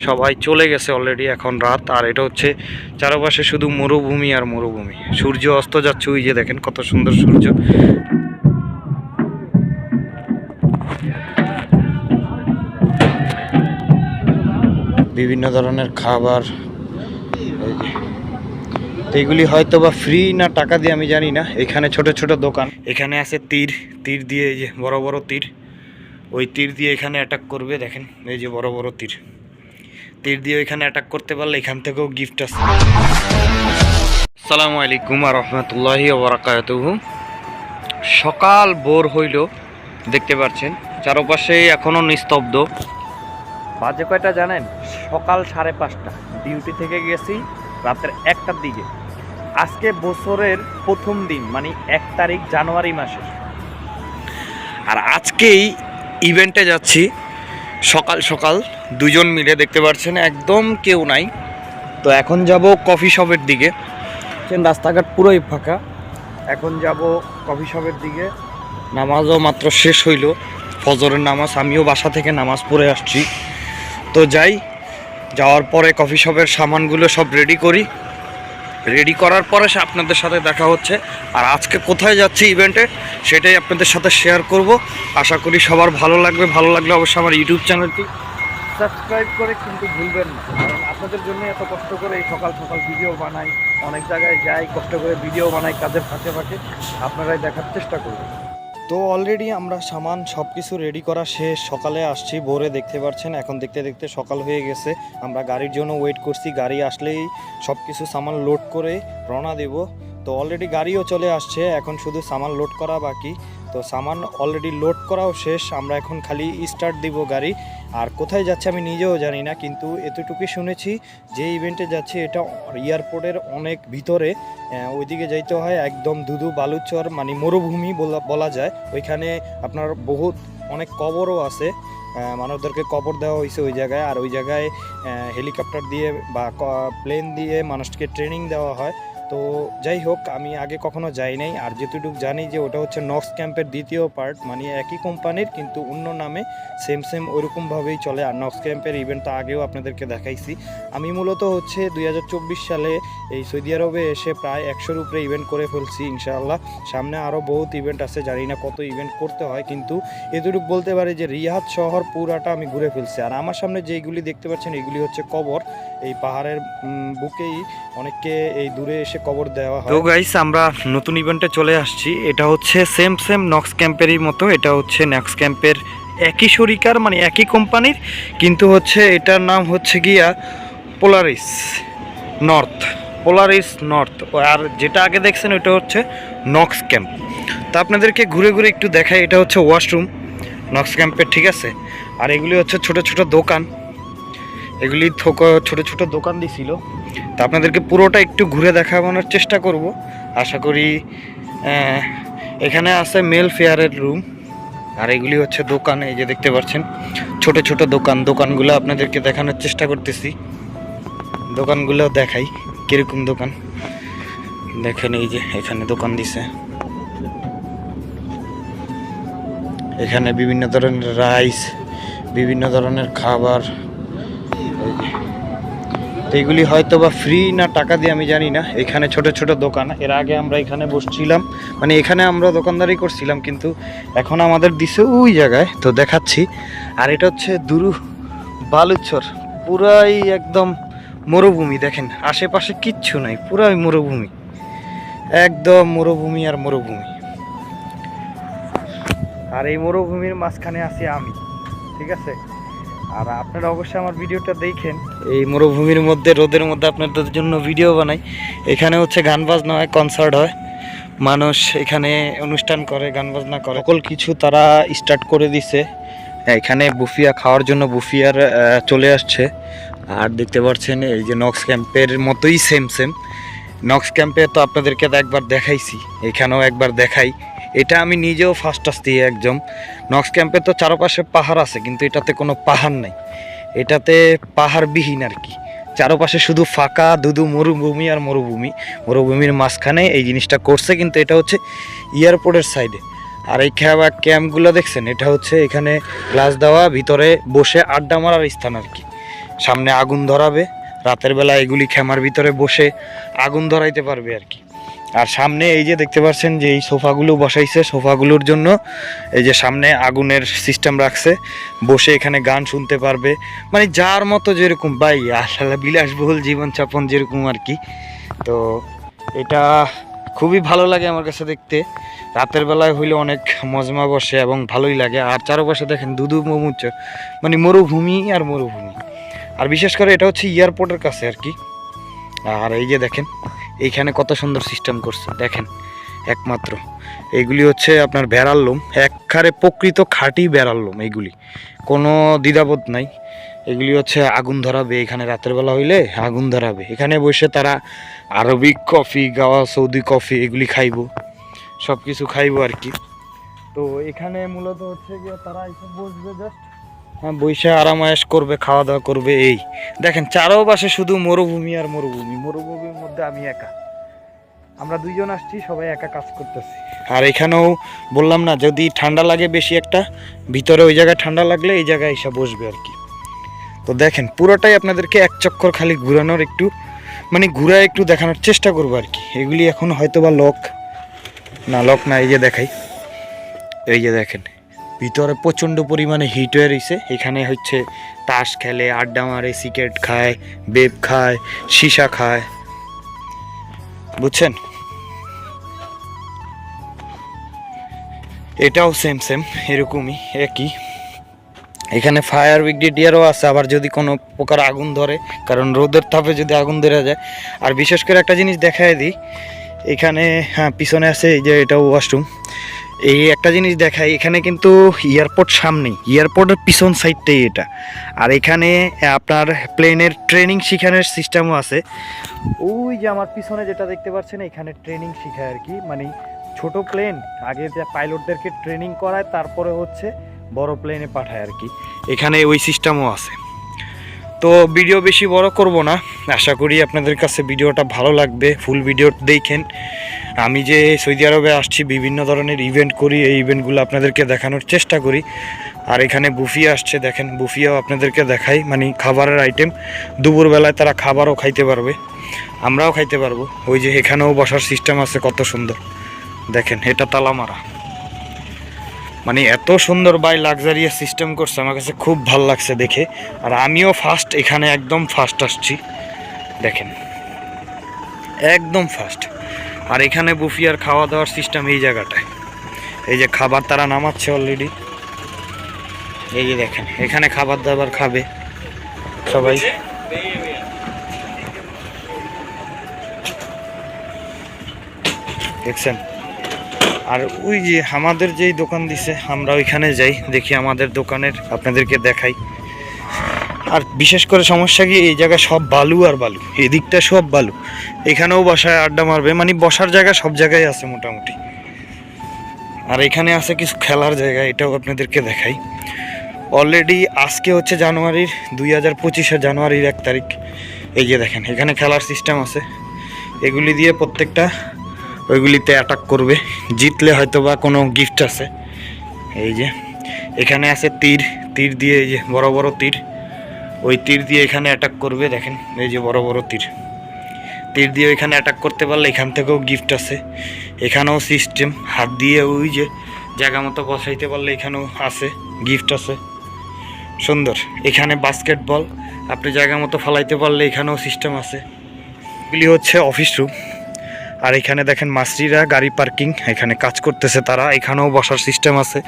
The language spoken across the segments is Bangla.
সবাই চলে গেছে অলরেডি এখন রাত, আর এটা হচ্ছে চারপাশে শুধু মরুভূমি আর মরুভূমি। সূর্য অস্ত যাচ্ছে, ওই যে দেখেন কত সুন্দর সূর্য। বিভিন্ন ধরনের খাবার, এই যে। তো এগুলি হয়তো বা ফ্রি না, টাকা দিয়ে আমি জানি না। এখানে ছোট ছোট দোকান। এখানে আছে তীর তীর দিয়ে এই যে বড় বড় তীর। ওই তীর দিয়ে এখানে অ্যাটাক করবে, দেখেন, এই যে বড় বড় তীর। তীর দিয়ে এখানে অ্যাটাক করতে পারলে এখান থেকেও গিফট আছে। আসসালামু আলাইকুম আর রহমতুল্লাহি সকাল ভোর হইল, দেখতে পাচ্ছেন। চারপাশে এখনও নিস্তব্ধ। বাজে কয়টা জানেন? সকাল সাড়ে পাঁচটা। ডিউটি থেকে গেছি রাতের একটার দিকে। আজকে বছরের প্রথম দিন মানে এক তারিখ জানুয়ারি মাসের। আর আজকেই ইভেন্টে যাচ্ছি। সকাল সকাল দুজন মিলে দেখতে পাচ্ছেন একদম কেউ নাই। তো এখন যাব কফি শপের দিকে। রাস্তাঘাট পুরোই ফাঁকা। এখন যাব কফি শপের দিকে। নামাজও মাত্র শেষ হইল। ফজরের নামাজ আমিও বাসা থেকে নামাজ পড়ে আসছি। তো যাই যাওয়ার পরে কফি শপের সামানগুলো সব রেডি করি। রেডি করার পরে সে আপনাদের সাথে দেখা হচ্ছে। আর আজকে কোথায় যাচ্ছি ইভেন্টে সেটাই আপনাদের সাথে শেয়ার করব। আশা করি সবার ভালো লাগবে। ভালো লাগলে অবশ্যই আমার ইউটিউব চ্যানেলটি সাবস্ক্রাইব করে কিন্তু ভুলবেন না। আপনাদের জন্য এত কষ্ট করে এই সকাল সকাল ভিডিও বানাই, অনেক জায়গায় যাই, কষ্ট করে ভিডিও বানাই কাজের ফাঁকে ফাঁকে, আপনারাই দেখার চেষ্টা করবেন। তো অলরেডি আমরা সামান সব কিছু রেডি করা শেষ। সকালে আসছি, ভোরে দেখতে পাচ্ছেন এখন দেখতে দেখতে সকাল হয়ে গেছে। আমরা গাড়ির জন্য ওয়েট করছি। গাড়ি আসলেই সব কিছু সামান লোড করে রওনা দেব। তো অলরেডি গাড়িও চলে আসছে, এখন শুধু সামান লোড করা বাকি। তো সামান অলরেডি লোড করাও শেষ, আমরা এখন খালি স্টার্ট দিব গাড়ি। আর কোথায় যাচ্ছে আমি নিজেও জানি না, কিন্তু এতটুকুই শুনেছি যে ইভেন্টে যাচ্ছে এটা এয়ারপোর্টের অনেক ভিতরে। ওইদিকে যাইতে হয় একদম দুদু বালুচর মানে মরুভূমি বলা যায়। ওইখানে আপনার বহুত অনেক কবরও আছে। মানুষদেরকে কবর দেওয়া হয়েছে ওই জায়গায়। আর ওই জায়গায় হেলিকপ্টার দিয়ে বা প্লেন দিয়ে মানুষকে ট্রেনিং দেওয়া হয়। তো যাই হোক, আমি আগে কখনো যাই নাই। আর যেটুকু জানি যে ওটা হচ্ছে নক্স ক্যাম্পের দ্বিতীয় পার্ট মানে একই কোম্পানির কিন্তু অন্য নামে সেম সেম ওইরকমভাবেই চলে। আর নক্স ক্যাম্পের ইভেন্ট তো আগেও আপনাদেরকে দেখাইছি। আমি মূলত হচ্ছে দুই হাজার চব্বিশ সালে এই সৌদি আরবে এসে প্রায় একশোর উপরে ইভেন্ট করে ফেলছি, ইনশাআল্লাহ। সামনে আরও বহুত ইভেন্ট আছে, জানি না কত ইভেন্ট করতে হয়, কিন্তু এতটুকু বলতে পারি যে রিয়াদ শহর পুরাটা আমি ঘুরে ফেলছি। আর আমার সামনে যেইগুলি দেখতে পাচ্ছেন, এগুলি হচ্ছে কবর। এই পাহাড়ের বুকেই অনেককে এই দূরে এসে কবর দেওয়া হয়। তো গাইস আমরা নতুন ইভেন্টে চলে আসছি। এটা হচ্ছে সেম সেম নক্স ক্যাম্পেরই মতো। এটা হচ্ছে নক্স ক্যাম্পের একই শরিকার মানে একই কোম্পানির কিন্তু হচ্ছে এটার নাম হচ্ছে গিয়া পোলারিস নর্থ পোলারিস নর্থ আর যেটা আগে দেখছেন ওটা হচ্ছে নক্স ক্যাম্প তা আপনাদেরকে ঘুরে ঘুরে একটু দেখাই। এটা হচ্ছে ওয়াশরুম নক্স ক্যাম্পের ঠিক আছে? আর এগুলি হচ্ছে ছোট ছোট দোকান। এগুলি ছোট ছোট দোকান দিছিল। তা আপনাদেরকে পুরোটা একটু ঘুরে দেখানোর চেষ্টা করব। আশা করি এখানে আছে মেল ফেয়ারের রুম। আর এগুলি হচ্ছে দোকান, এই যে দেখতে পাচ্ছেন। ছোট ছোট দোকান, দোকানগুলো আপনাদেরকে দেখানোর চেষ্টা করতেছি। দোকানগুলো দেখাই, কীরকম দোকান। দেখেন এই যে, এখানে দোকান দিছে। এখানে বিভিন্ন ধরনের রাইস, বিভিন্ন ধরনের খাবার। এগুলি হয়তো বা ফ্রি না, টাকা দিয়ে আমি জানি না। এখানে ছোট ছোট দোকান। এর আগে আমরা এখানে বসছিলাম। মানে এখানে আমরা দোকানদারি করছিলাম, কিন্তু এখন আমাদের দিছে ওই জায়গায়। তো দেখাচ্ছি। আর এটা হচ্ছে দুরু বালুচর। পুরাই একদম মরুভূমি, দেখেন। আশেপাশে কিচ্ছু নাই, পুরাই মরুভূমি। একদম মরুভূমি আর মরুভূমি। আর এই মরুভূমির মাঝখানে আছি আমি, ঠিক আছে? আর আপনারা অবশ্যই আমার ভিডিওটা দেখেন। এই মরুভূমির মধ্যে, রোদের মধ্যে আপনাদের জন্য ভিডিও বানাই। এখানে হচ্ছে গান বাজনা হয় কনসার্ট হয়। মানুষ এখানে অনুষ্ঠান করে, গান বাজনা করে। সকল কিছু তারা স্টার্ট করে দিছে। এখানে বুফিয়া খাওয়ার জন্য বুফিয়ার চলে আসছে। আর দেখতে পাচ্ছেন, এই যে নক্স ক্যাম্পের মতোই সেম সেম নক্স ক্যাম্পে তো আপনাদেরকে একবার দেখাইছি। এখানেও একবার দেখাই। এটা আমি নিজেও ফার্স্ট আসছি একদম। নক্স ক্যাম্পে তো চারপাশে পাহাড় আছে, কিন্তু এটাতে কোনো পাহাড় নাই। এটাতে পাহাড়বিহীন আর কি। চারপাশে শুধু ফাঁকা, দুদু মরুভূমি আর মরুভূমি। মরুভূমির মাঝখানে এই জিনিসটা করছে, কিন্তু এটা হচ্ছে এয়ারপোর্টের সাইডে আর এই খেয়া ক্যাম্পগুলো দেখছেন, এটা হচ্ছে এখানে গ্লাস দেওয়া, ভিতরে বসে আড্ডা মারার স্থান আর কি। সামনে আগুন ধরাবে, রাতের বেলা এগুলি খেমার ভিতরে বসে আগুন ধরাইতে পারবে আর কি। আর সামনে এই যে দেখতে পাচ্ছেন যে এই সোফাগুলো বসাইছে, সোফাগুলোর জন্য এই যে সামনে আগুনের সিস্টেম রাখছে, বসে এখানে গান শুনতে পারবে। মানে যার মতো যেরকম, ভাই আসলে বিলাসবহুল জীবনযাপন যেরকম আর কি। তো এটা খুবই ভালো লাগে আমার কাছে দেখতে। রাতের বেলায় হইলে অনেক মজমা বসে এবং ভালোই লাগে। আর চারপাশে দেখেন দুদু মমুচ মানে মরুভূমি আর মরুভূমি। আর বিশেষ করে এটা হচ্ছে এয়ারপোর্টের কাছে আর কি। আর এই যে দেখেন এইখানে কত সুন্দর সিস্টেম করছে, দেখেন, একমাত্র। এগুলি হচ্ছে আপনার বেড়ার লোম একখারে প্রকৃত খাঁটি বেড়ার লোম এইগুলি। কোনো দ্বিধাবোধ নাই। এগুলি হচ্ছে আগুন ধরাবে, এখানে রাতের বেলা হইলে আগুন ধরাবে। এখানে বসে তারা আরবিক কফি, গাওয়া সৌদি কফি এগুলি খাইবো। সব কিছু খাইবো আর কি। তো এখানে মূলত হচ্ছে গিয়ে তারা এসে বসবে জাস্ট হ্যাঁ বৈশা আরামায়াস করবে খাওয়া দাওয়া করবে, এই। দেখেন, চারোপাশে শুধু মরুভূমি আর মরুভূমি। মরুভূমির মধ্যে আমি একা। আমরা দুইজন আসছি, সবাই একা কাজ করতেছি। আর এখানেও বললাম না, যদি ঠান্ডা লাগে বেশি একটা, ভিতরে ওই জায়গায় ঠান্ডা লাগলে এই জায়গায় এসে বসবে আর কি। তো দেখেন, পুরোটাই আপনাদেরকে এক চক্কর খালি ঘুরানোর একটু মানে ঘুরা একটু দেখানোর চেষ্টা করব আর কি। এগুলি এখন হয়তো বা লক না লক না, এই যে দেখাই। এই যে দেখেন। ভিতরে প্রচণ্ড পরিমাণে হিট হয়ে রয়েছে এখানে হচ্ছে তাস খেলে, আড্ডা মারে, সিগারেট খায় বেপ খায়, সীসা খায়। বুঝছেন? এটাও সেম সেম এরকমই, একই। এখানে ফায়ার ব্রিগেডিয়ারও আছে, আবার যদি কোনো প্রকার আগুন ধরে, কারণ রোদের তাপে যদি আগুন ধরে যায়। আর বিশেষ করে একটা জিনিস দেখায় দিই, এখানে হ্যাঁ পিছনে আছে, এই যে এটাও ওয়াশরুম এই একটা জিনিস দেখাই, এখানে কিন্তু এয়ারপোর্ট সামনেই, এয়ারপোর্টের পিছন সাইডটাই এটা। আর এখানে আপনার প্লেনের ট্রেনিং শিখানোর সিস্টেমও আছে। ওই যে আমার পিছনে যেটা দেখতে পাচ্ছেন, এখানে ট্রেনিং শিখায় আর কি। মানে ছোট প্লেন, আগে যে পাইলটদেরকে ট্রেনিং করায়, তারপরে হচ্ছে বড় প্লেনে পাঠায় আর কি। এখানে ওই সিস্টেমও আছে। তো ভিডিও বেশি বড় করব না। আশা করি আপনাদের কাছে ভিডিওটা ভালো লাগবে ফুল ভিডিও দেখেন। আমি যে সৌদি আরবে আসছি, বিভিন্ন ধরনের ইভেন্ট করি, এই ইভেন্টগুলো আপনাদেরকে দেখানোর চেষ্টা করি। আর এখানে বুফিয়া আসছে, দেখেন, বুফিয়াও আপনাদেরকে দেখাই মানে খাবারের আইটেম দুপুরবেলায় তারা খাবারও খাইতে পারবে, আমরাও খাইতে পারব। ওই যে এখানেও বসার সিস্টেম আছে, কত সুন্দর। দেখেন, এটা তালা মারা মানে এত সুন্দর বাই লাক্সারিয়াস সিস্টেম করছে, আমার কাছে খুব ভালো লাগছে দেখে। আর আমিও ফার্স্ট এখানে একদম ফার্স্ট আসছি। দেখেন, একদম ফার্স্ট আর এখানে বুফিয়ার খাওয়া দাওয়ার সিস্টেম এই জায়গাটায়। এই যে খাবার তারা নামাচ্ছে অলরেডি এই যে দেখেন, এখানে খাবার দাবার খাবে সবাই। দেখছেন? আর ওই যে আমাদের যেই দোকান দিছে, আমরা ওইখানে যাই, দেখি আমাদের দোকানের, আপনাদেরকে দেখাই। আর বিশেষ করে সমস্যা কি, এই জায়গায় সব বালু আর বালু, এদিকটা সব বালু। এখানেও বসায় আড্ডা মারবে মানে বসার জায়গা সব জায়গায় আছে মোটামুটি। আর এখানে আছে কিছু খেলার জায়গা, এটাও আপনাদেরকে দেখাই। অলরেডি আজকে হচ্ছে জানুয়ারির, দুই হাজার পঁচিশে জানুয়ারির এক তারিখ। এই যে দেখেন, এখানে খেলার সিস্টেম আছে। এগুলি দিয়ে প্রত্যেকটা ওইগুলিতে অ্যাটাক করবে। জিতলে হয়তো বা কোনো গিফট আছে। এই যে, এখানে আছে তীর। তীর দিয়ে এই যে বড় বড় তীর। ওই তীর দিয়ে এখানে অ্যাটাক করবে, দেখেন, এই যে বড় বড় তীর। তীর দিয়ে এখানে অ্যাটাক করতে পারলে এখান থেকেও গিফট আছে। এখানেও সিস্টেম হাত দিয়ে ওই যে জায়গা মতো বসাইতে পারলে এখানেও আছে গিফট আছে। সুন্দর। এখানে বাস্কেটবল আপনি জায়গা মতো ফালাইতে পারলে এখানেও সিস্টেম আছে। এগুলি হচ্ছে অফিস রুম আর এখানে দেখেন মাস্ট্রিরা গাড়ি পার্কিং, এখানে কাজ করতেছে তারা, এখানেও বসার সিস্টেম আছে।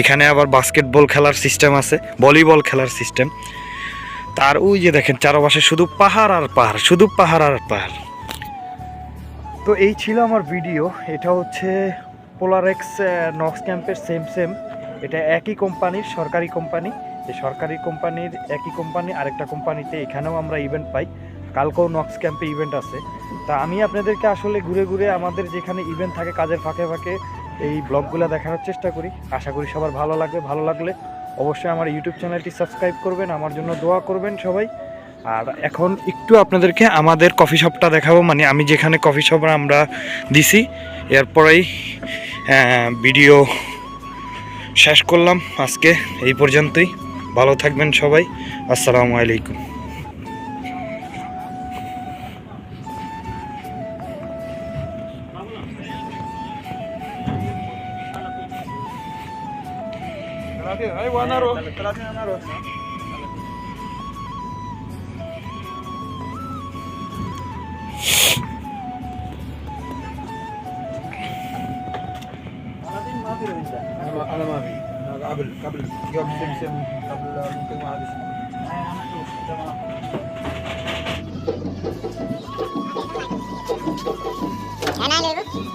এখানে আবার বাস্কেটবল খেলার সিস্টেম আছে ভলিবল খেলার সিস্টেম তার ওই যে দেখেন চারপাশে শুধু পাহাড় আর পাহাড়, শুধু পাহাড় আর পাহাড়। তো এই ছিল আমার ভিডিও এটা হচ্ছে পোলারেক্স নক্স ক্যাম্পের সেম সেম এটা একই কোম্পানির সরকারি কোম্পানি এই সরকারি কোম্পানির একই কোম্পানি আরেকটা কোম্পানিতে এখানেও আমরা ইভেন্ট পাই। কালকেও নক্স ক্যাম্পে ইভেন্ট আছে। তা আমি আপনাদেরকে আসলে ঘুরে ঘুরে আমাদের যেখানে ইভেন্ট থাকে কাজের ফাঁকে ফাঁকে এই ব্লগগুলো দেখানোর চেষ্টা করি। আশা করি সবার ভালো লাগবে, ভালো লাগলে অবশ্যই আমার ইউটিউব চ্যানেলটি সাবস্ক্রাইব করবেন, আমার জন্য দোয়া করবেন সবাই। আর এখন একটু আপনাদেরকে আমাদের কফি শপটা দেখাবো মানে আমি যেখানে কফি শপ আমরা দিছি, এরপরেই ভিডিও শেষ করলাম আজকে, এই পর্যন্তই। ভালো থাকবেন সবাই, আসসালামু আলাইকুম। buat naruh, telatnya naruh. Kabel, kabel, kabel, kabel, kabel, kabel, kabel, kabel, kabel, kabel, kabel, kabel, kabel, kabel, kabel, kabel,